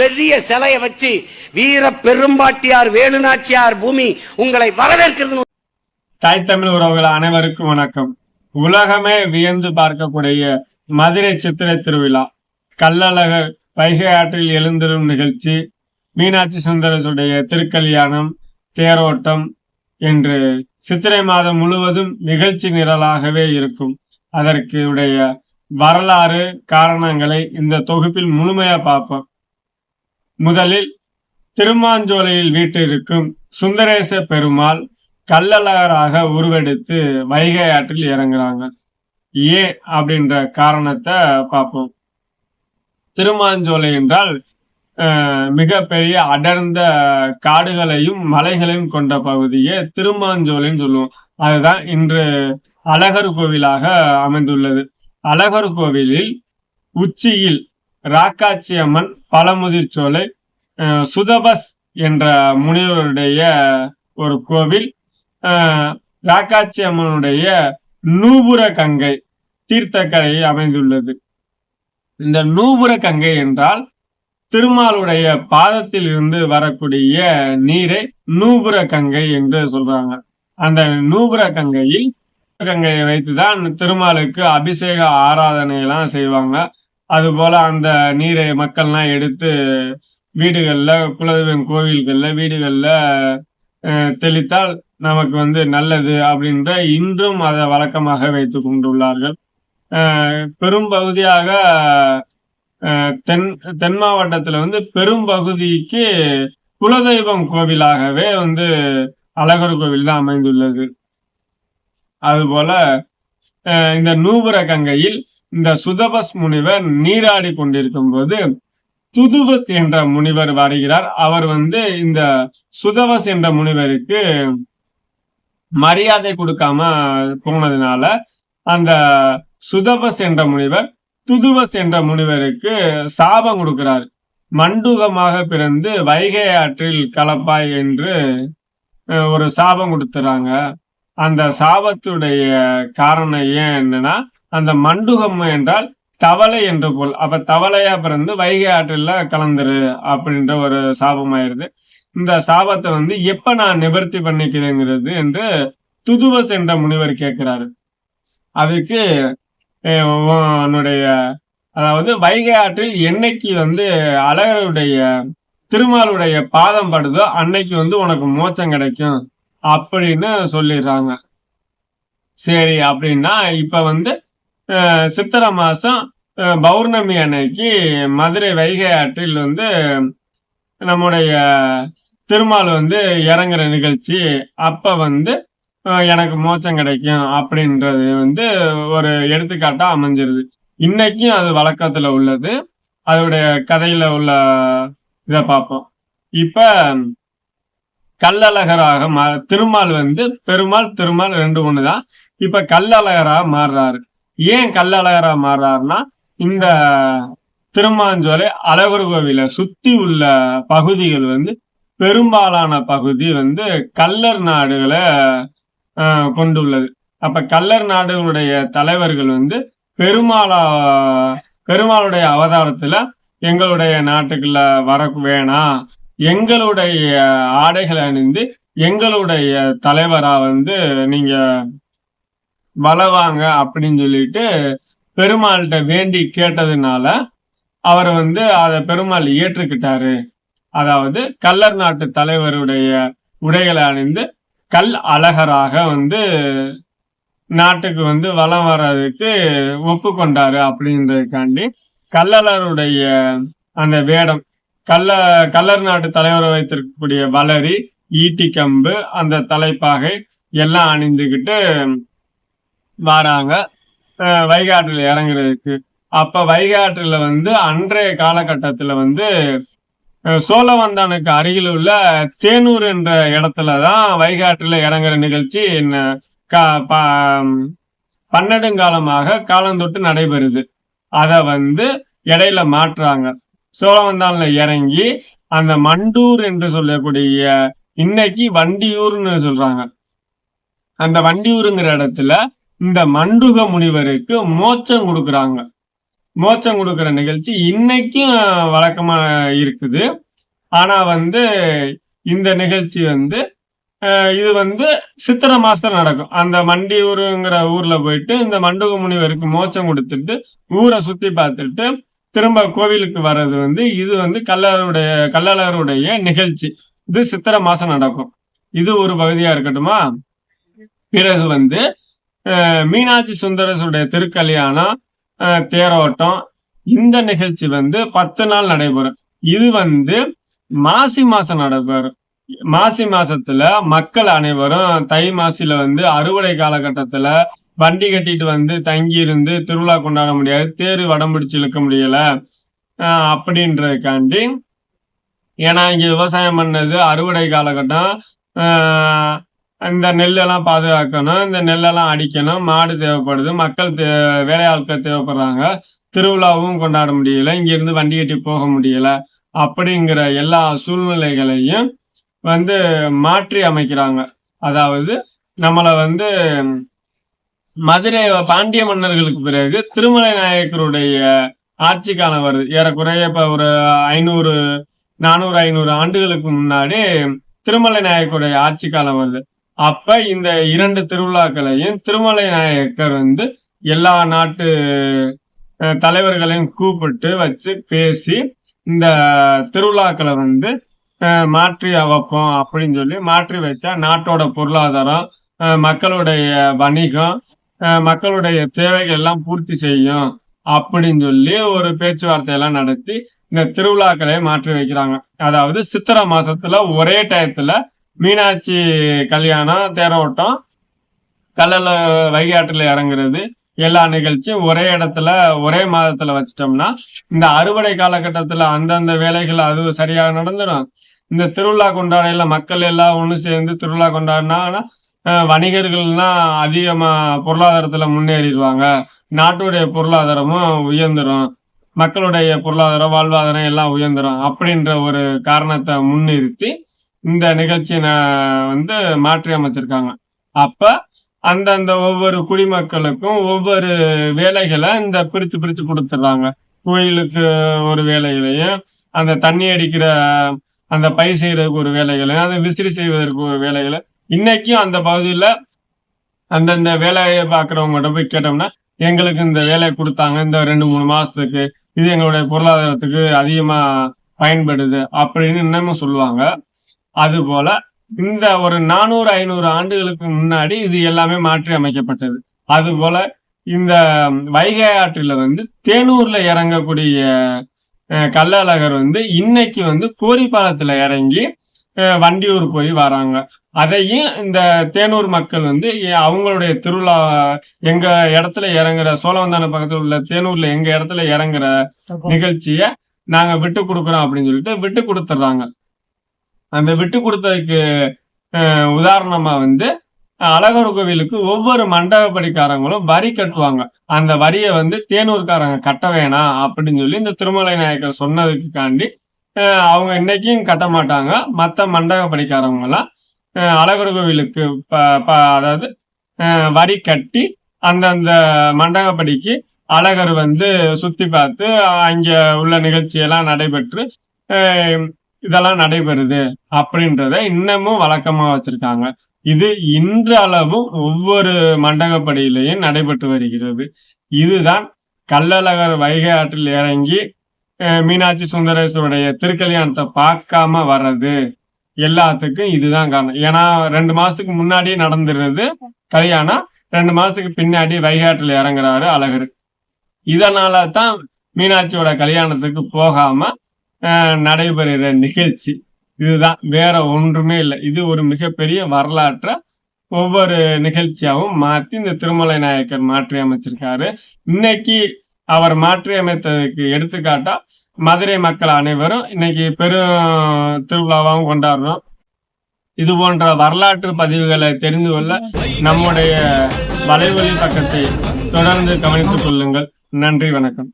பெரிய சிலைய வச்சு வீர பெரும்பாட்டியார் வேலுநாச்சியார் பூமி உங்களை வரவேற்கிறது. தாய் தமிழ் உறவுகள் அனைவருக்கும் வணக்கம். உலகமே வியந்து பார்க்கக்கூடிய மதுரை சித்திரை திருவிழா. கல்லழகர் வைகை ஆற்றில் எழுந்திரும் நிகழ்ச்சி. மீனாட்சி சுந்தரத்துடைய திருக்கல்யாணம் தேரோட்டம் என்று சித்திரை மாதம் முழுவதும் நிகழ்ச்சி நிரலாகவே இருக்கும். அதற்கு உடைய வரலாறு காரணங்களை இந்த தொகுப்பில் முழுமையா பார்ப்போம். முதலில் திருமாஞ்சோலையில் வீட்டிருக்கும் சுந்தரேச பெருமாள் கள்ளழகராக உருவெடுத்து வைகை ஆற்றில் இறங்குறாங்க. ஏன் அப்படின்ற காரணத்தை பார்ப்போம். திருமாஞ்சோலை என்றால் மிகப்பெரிய அடர்ந்த காடுகளையும் மலைகளையும் கொண்ட பகுதியே திருமாஞ்சோலைன்னு சொல்லுவோம். அதுதான் இன்று அழகர் கோவிலாக அமைந்துள்ளது. அழகர் கோவிலில் உச்சியில் ராக்காட்சி அம்மன் பழமுதிர் சோலை அஹ், சுதபஸ் என்ற முனிவருடைய ஒரு கோவில் அஹ், அம்மனுடைய நூபுர கங்கை தீர்த்தக்கரை அமைந்துள்ளது. இந்த நூபுர கங்கை என்றால் திருமாலுடைய பாதத்தில் இருந்து வரக்கூடிய நீரை நூபுர கங்கை என்று சொல்றாங்க. அந்த நூபுர கங்கையில் கங்கையை வைத்துதான் திருமாலுக்கு அபிஷேக ஆராதனை எல்லாம் செய்வாங்க. அதுபோல் அந்த நீரை மக்கள்லாம் எடுத்து வீடுகளில் குலதெய்வம் கோவில்களில் வீடுகளில் தெளித்தால் நமக்கு வந்து நல்லது அப்படின்ற இன்றும் அதை வழக்கமாக வைத்து கொண்டுள்ளார்கள். பெரும்பகுதியாக தென் தென் மாவட்டத்தில் வந்து பெரும்பகுதிக்கு குலதெய்வம் கோவிலாகவே வந்து அழகர் கோவில் தான் அமைந்துள்ளது. அதுபோல இந்த நூபுர கங்கையில் இந்த சுதபஸ் முனிவர் நீராடி கொண்டிருக்கும் போது துதுபஸ் என்ற முனிவர் வருகிறார். அவர் வந்து இந்த சுதவஸ் என்ற முனிவருக்கு மரியாதை கொடுக்காம போனதுனால அந்த சுதபஸ் என்ற முனிவர் துதுவஸ் என்ற முனிவருக்கு சாபம் கொடுக்கிறார். மண்டூகமாக பிறந்து வைகை ஆற்றில் கலப்பாய் என்று ஒரு சாபம் கொடுத்துறாங்க. அந்த சாபத்துடைய காரணம் ஏன் என்னன்னா அந்த மண்டுகம் என்றால் தவளை என்று போல் அப்ப தவளையா பிறந்து வைகை ஆற்றில் கலந்துரு அப்படின்ற ஒரு சாபம் ஆயிடுது இந்த சாபத்தை வந்து எப்ப நான் நிவர்த்தி பண்ணிக்கிறேங்கிறது என்று துதுவஸ் என்ற முனிவர் கேட்கிறாரு. அதுக்கு உன்னுடைய அதாவது வைகை ஆற்றில் என்னைக்கு வந்து அழகருடைய திருமாலுடைய பாதம் படுதோ அன்னைக்கு வந்து உனக்கு மோச்சம் கிடைக்கும் அப்படின்னு சொல்லிடுறாங்க. சரி அப்படின்னா இப்ப வந்து சித்திரை மாதம் பௌர்ணமி அன்னைக்கு மதுரை வைகை ஆற்றில் வந்து நம்முடைய திருமால் வந்து இறங்குற நிகழ்ச்சி. அப்போ வந்து எனக்கு மோச்சம் கிடைக்கும் அப்படின்றது வந்து ஒரு எடுத்துக்காட்டாக அமைஞ்சிருது. இன்னைக்கும் அது வழக்கத்தில் உள்ளது. அதோடைய கதையில் உள்ள இதை பார்ப்போம். இப்போ கல்லழகராக மா திருமால் வந்து பெருமாள் திருமால் ரெண்டு ஒன்று தான் இப்போ கல்லழகராக மாறுறாரு. ஏன் கல்லழகரா மாறுறாருன்னா இந்த திருமாஞ்சோலை அழகர் கோவிலை சுத்தி உள்ள பகுதிகள் வந்து பெரும்பாலான பகுதி வந்து கல்லர் நாடுகளை கொண்டுள்ளது. அப்ப கல்லர் நாடுகளுடைய தலைவர்கள் வந்து பெருமாளா பெருமாளுடைய அவதாரத்துல எங்களுடைய நாட்டுக்குள்ள வர வேணாம் எங்களுடைய ஆடைகளை அணிந்து எங்களுடைய தலைவரா வந்து நீங்க வளவாங்க அப்படின்னு சொல்லிட்டு பெருமாள்கிட்ட வேண்டி கேட்டதுனால அவர் வந்து அதை பெருமாள் ஏற்றுக்கிட்டாரு. அதாவது கல்லர் நாட்டு தலைவருடைய உடைகளை அணிந்து கல் அழகராக வந்து நாட்டுக்கு வந்து வலம் வர்றதுக்கு ஒப்புக்கொண்டாரு அப்படின்றதுக்காண்டி கல்லழருடைய அந்த வேடம் கல்ல கல்லர் நாட்டு தலைவரை வைத்திருக்கக்கூடிய வளரி ஈட்டி கம்பு அந்த தலைப்பாகை எல்லாம் அணிந்துக்கிட்டு வராங்க. அஹ் இறங்குறதுக்கு. அப்ப வைகாட்டில் வந்து அன்றைய காலகட்டத்துல வந்து சோழவந்தானுக்கு அருகில் உள்ள தேனூர் என்ற இடத்துல தான் வைகாட்டில் இறங்குற நிகழ்ச்சி பன்னெடுங்காலமாக காலந்தொட்டு நடைபெறுது. அதை வந்து இடையில மாற்றுறாங்க சோழவந்தான்ல இறங்கி அந்த மண்டூர் என்று சொல்லக்கூடிய இன்னைக்கு வண்டியூர்னு சொல்றாங்க. அந்த வண்டியூருங்கிற இடத்துல இந்த மண்டுக முனிவருக்கு மோட்சம் கொடுக்குறாங்க. மோட்சம் கொடுக்குற நிகழ்ச்சி இன்னைக்கும் வழக்கமா இருக்குது. ஆனா வந்து இந்த நிகழ்ச்சி வந்து இது வந்து சித்திரை மாசம் நடக்கும். அந்த மண்டியூருங்கிற ஊர்ல போயிட்டு இந்த மண்டுக முனிவருக்கு மோட்சம் கொடுத்துட்டு ஊரை சுத்தி பார்த்துட்டு திரும்ப கோவிலுக்கு வர்றது வந்து இது வந்து கல்லருடைய கள்ளழகருடைய நிகழ்ச்சி. இது சித்திரை மாசம் நடக்கும். இது ஒரு பகுதியா இருக்கட்டுமா? பிறகு வந்து மீனாட்சி சுந்தரசுடைய திருக்கல்யாணம் தேரோட்டம் இந்த நிகழ்ச்சி வந்து பத்து நாள் நடைபெறும். இது வந்து மாசி மாசம் நடைபெறும் மாசி மாசத்துல மக்கள் அனைவரும் தை மாசில வந்து அறுவடை காலகட்டத்துல வண்டி கட்டிட்டு வந்து தங்கி இருந்து திருவிழா கொண்டாட முடியாது தேர் வடம் பிடிச்சு இழுக்க முடியல அஹ், அப்படின்றதுக்காண்டி ஏன்னா இங்க விவசாயம் பண்ணது அறுவடை காலகட்டம் ஆஹ் இந்த நெல்லெல்லாம் பாதுகாக்கணும் இந்த நெல்லெல்லாம் அடிக்கணும் மாடு தேவைப்படுது மக்கள் தே வேலையாட்கள் தேவைப்படுறாங்க திருவிழாவும் கொண்டாட முடியல இங்கிருந்து வண்டி கட்டி போக முடியல அப்படிங்கிற எல்லா சூழ்நிலைகளையும் வந்து மாற்றி அமைக்கிறாங்க. அதாவது நம்மளை வந்து மதுரை பாண்டிய மன்னர்களுக்கு பிறகு திருமலை நாயக்கருடைய ஆட்சி வருது. ஏறக்குறைய இப்போ ஒரு ஐநூறு நானூறு ஐநூறு ஆண்டுகளுக்கு முன்னாடி திருமலை நாயக்கருடைய ஆட்சி காலம் வருது. அப்ப இந்த இரண்டு திருவிழாக்களையும் திருமலை நாயக்கர் வந்து எல்லா நாட்டு தலைவர்களையும் கூப்பிட்டு வச்சு பேசி இந்த திருவிழாக்களை வந்து அஹ், மாற்றி வைப்போம் அப்படின்னு சொல்லி மாற்றி வச்சா நாட்டோட பொருளாதாரம் அஹ், மக்களுடைய வணிகம் அஹ், மக்களுடைய தேவைகள் எல்லாம் பூர்த்தி செய்யும் அப்படின்னு சொல்லி ஒரு பேச்சுவார்த்தை எல்லாம் நடத்தி இந்த திருவிழாக்களை மாற்றி வைக்கிறாங்க. அதாவது சித்திரை மாசத்துல ஒரே டயத்துல மீனாட்சி கல்யாணம் தேரோட்டம் கடல வைகாட்டில் இறங்குறது எல்லா நிகழ்ச்சியும் ஒரே இடத்துல ஒரே மாதத்துல வச்சிட்டோம்னா இந்த அறுவடை காலகட்டத்துல அந்தந்த வேலைகள் அது சரியாக நடந்துடும். இந்த திருவிழா கொண்டாடையில மக்கள் எல்லாம் ஒன்று சேர்ந்து திருவிழா கொண்டாடினா வணிகர்கள்னா அதிகமா பொருளாதாரத்துல முன்னேறிடுவாங்க. நாட்டுடைய பொருளாதாரமும் உயர்ந்துடும் மக்களுடைய பொருளாதாரம் வாழ்வாதாரம் எல்லாம் உயர்ந்துடும் அப்படின்ற ஒரு காரணத்தை முன்னிறுத்தி இந்த நிகழ்ச்சியை வந்து மாற்றி அமைச்சிருக்காங்க. அப்ப அந்தந்த ஒவ்வொரு குடிமக்களுக்கும் ஒவ்வொரு வேலைகளை இந்த பிரிச்சு பிரிச்சு கொடுத்துட்றாங்க. கோயிலுக்கு ஒரு வேலைகளையும் அந்த தண்ணி அடிக்கிற அந்த பை செய்யறதுக்கு ஒரு வேலைகளையும் அந்த விசிறி செய்வதற்கு ஒரு வேலைகளை இன்னைக்கும் அந்த பகுதியில அந்தந்த வேலையை பார்க்குறவங்ககிட்ட போய் கேட்டோம்னா எங்களுக்கு இந்த வேலையை கொடுத்தாங்க இந்த ரெண்டு மூணு மாசத்துக்கு இது எங்களுடைய பொருளாதாரத்துக்கு அதிகமா பயன்படுது அப்படின்னு இன்னமும் சொல்லுவாங்க. அதுபோல இந்த ஒரு நானூறு ஐநூறு ஆண்டுகளுக்கு முன்னாடி இது எல்லாமே மாற்றி அமைக்கப்பட்டது. அதுபோல இந்த வைகை ஆற்றில வந்து தேனூர்ல இறங்கக்கூடிய கள்ளழகர் வந்து இன்னைக்கு வந்து கோரிப்பாலத்துல இறங்கி வண்டியூர் போய் வராங்க. அதையும் இந்த தேனூர் மக்கள் வந்து அவங்களுடைய திருவிழா எங்க இடத்துல இறங்குற சோழவந்தான பக்கத்துல உள்ள தேனூர்ல எங்க இடத்துல இறங்குற நிகழ்ச்சிய நாங்க விட்டு கொடுக்குறோம் அப்படின்னு சொல்லிட்டு விட்டு கொடுத்துட்றாங்க அந்த விட்டு கொடுத்ததுக்கு உதாரணமா வந்து அழகர் கோவிலுக்கு ஒவ்வொரு மண்டபப்படிக்காரங்களும் வரி கட்டுவாங்க. அந்த வரியை வந்து தேனூர்காரங்க கட்ட வேணாம் அப்படின்னு சொல்லி இந்த திருமலை நாயக்கர் சொன்னதுக்கு காண்டி அவங்க இன்னைக்கும் கட்ட மாட்டாங்க. மற்ற மண்டபப்படிக்காரவங்களாம் அழகர் கோவிலுக்கு ப- ப- அதாவது வரி கட்டி அந்தந்த மண்டபப்படிக்கு அழகர் வந்து சுத்தி பார்த்து அங்க உள்ள நிகழ்ச்சியெல்லாம் நடைபெற்று இதெல்லாம் நடைபெறுது அப்படின்றத இன்னமும் வழக்கமா வச்சிருக்காங்க. இது இன்றளவும் ஒவ்வொரு மண்டகப்படியிலையும் நடைபெற்று வருகிறது. இதுதான் கள்ளழகர் வைகை ஆற்றில் இறங்கி அஹ், மீனாட்சி சுந்தரேஸ்வருடைய திருக்கல்யாணத்தை பார்க்காம வர்றது. எல்லாத்துக்கும் இதுதான் காரணம். ஏன்னா ரெண்டு மாசத்துக்கு முன்னாடியே நடந்துருது கல்யாணம். ரெண்டு மாசத்துக்கு பின்னாடி வைகாட்டில் இறங்குறாரு அழகர். இதனால தான் மீனாட்சியோட கல்யாணத்துக்கு போகாம நடைபெறுகிற நிகழ்ச்சி. இதுதான். வேற ஒன்றுமே இல்லை. இது ஒரு மிகப்பெரிய வரலாற்றை ஒவ்வொரு நிகழ்ச்சியாகவும் மாற்றி இந்த திருமலை நாயக்கர் மாற்றி அமைச்சிருக்காரு. இன்னைக்கு அவர் மாற்றி அமைத்ததுக்கு எடுத்துக்காட்டா மதுரை மக்கள் அனைவரும் இன்னைக்கு பெரும் திருவிழாவாகவும் கொண்டாடுறோம். இது போன்ற வரலாற்று பதிவுகளை தெரிந்து கொள்ள நம்முடைய வலைவழி பக்கத்தை தொடர்ந்து கவனித்துக் கொள்ளுங்கள். நன்றி வணக்கம்.